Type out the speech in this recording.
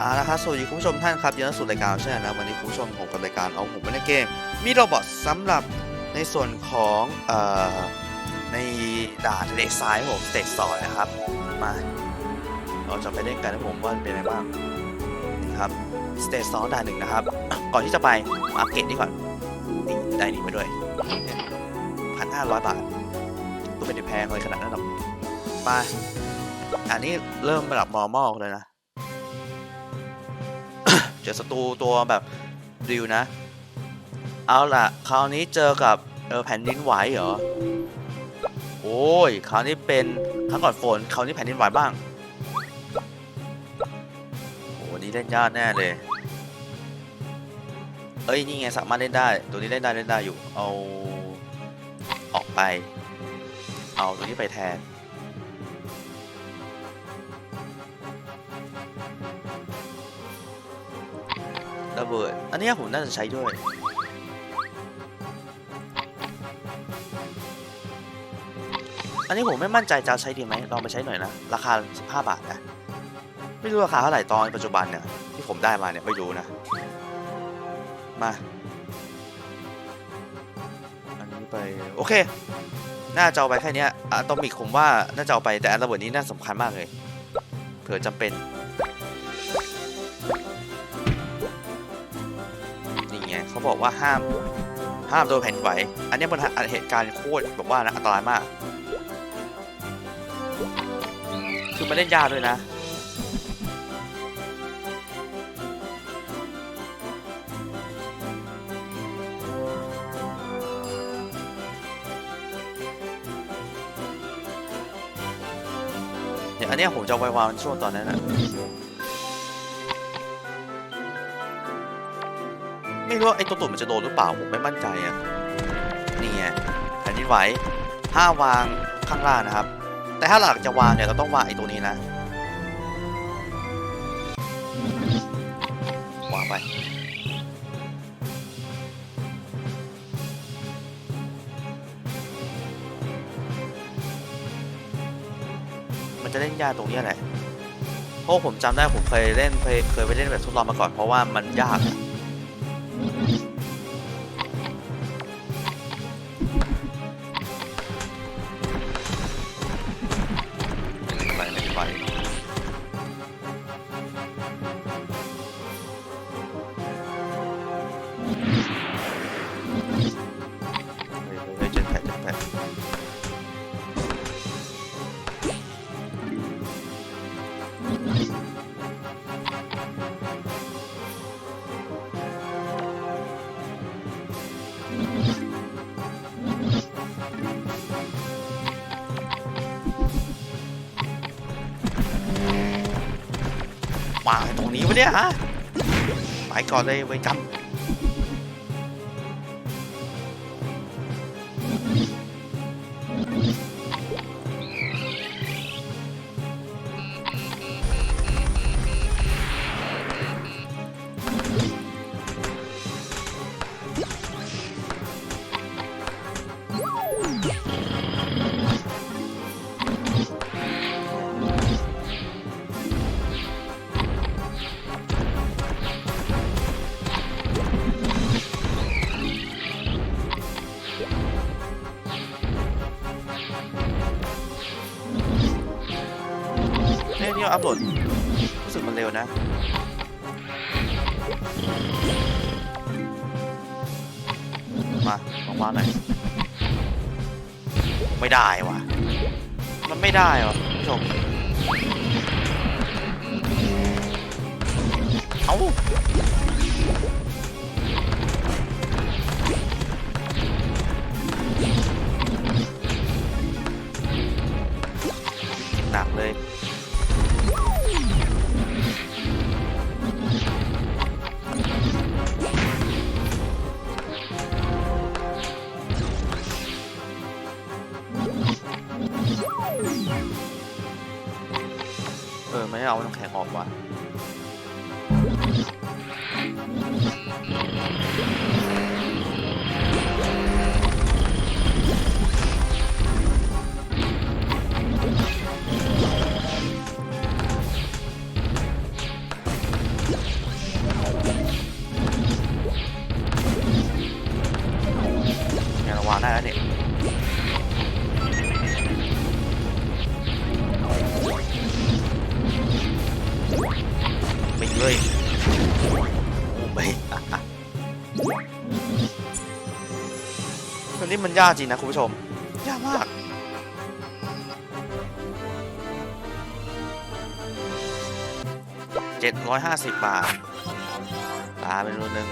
อ่านะครับสวัสดีคุณผู้ชมท่านครับยินดีต้อนรับสู่รายการใช่นะวันนี้คุณผู้ชมผมกับรายการเอาผมไปในเกมมีโรบอทสำหรับในส่วนของเอ่อในด่านเลทรายผมสเตจสองนะครับมาเราจะไปเล่นกันนะผมว่าเป็นอะไรบ้างนี่ครับสเตจสองด่านหนึ่งนะครับ ก่อนที่จะไปมาอัปเกรดนี่ก่อนนี่ได้นี่ไปด้วยพันห้าร้อยบาทก็ไม่ได้แพงเลยขนาดนั้นหรอกไปอันนี้เริ่มระดับมอร์มอลเลยนะ เจอศัตรูตัวแบบริวนะ เอาล่ะ คราวนี้เจอกับเออแผ่นดินไหวเหรอ โอ้ย คราวนี้เป็นครั้งก่อนฝน คราวนี้แผ่นดินไหวบ้าง โอ้วันนี้เล่นยากแน่เลย เอ้ย นี่ไงสามารถเล่นได้ ตัวนี้เล่นได้เล่นได้อยู่ เอาออกไป เอาตัวนี้ไปแทน ระเบิด อันนี้ผมน่าจะใช้ด้วย อันนี้ผมไม่มั่นใจจะเอาใช้ดีไหมลองไปใช้หน่อยนะ ราคา 15 บาทนะ ไม่รู้ราคาเท่าไหร่ตอนปัจจุบันเนี่ย ที่ผมได้มาเนี่ย ไม่รู้นะ มา อันนี้ไป โอเค น่าจะเอาไปแค่นี้อะตอมิกผมว่าน่าจะเอาไปแต่อันระเบิดนี้น่าสำคัญมากเลย เผื่อจำเป็น เขาบอกว่าห้ามห้ามโดนแผ่นไหว อันนี้เป็นเหตุการณ์โคตรแบบว่านะอันตรายมาก คือมาเล่นยากด้วยนะเดี๋ยวอันนี้ผมจะเอาไว้วางช่วงตอนนั้นนะ ไม่รู้ว่าไอ้ตัวตุ่นมันจะโดนหรือเปล่าผมไม่มั่นใจอะนี่ไงแผ่นดินไหวห้าวางข้างล่างนะครับ แต่ถ้าหลักจะวางเนี่ยเราต้องวางไอ้ตัวนี้นะวางไปมันจะเล่นยากตรงนี้แหละเพราะผมจำได้ผมเคยเล่นเคเคยไปเล่นแบบทดลองมาก่อนเพราะว่ามันยาก วางตรงนี้วะเนี่ยฮะไปก่อนเลยไว้จำี่เราอัพโหลดรู้สึกมันเร็วนะมาลองวาหน่อยไม่ได้ว่ะ มันไม่ได้ว่ะผู้ชม ไม่เอาน้ำแข็งออกวะงานวางได้แล้วเนี่ย โอ้ไม่ตัวนี้มันยากจริงนะคุณผู้ชม ยากมาก เจ็ดร้อยห้าสิบบาท ตาเป็นรูหนึ่ง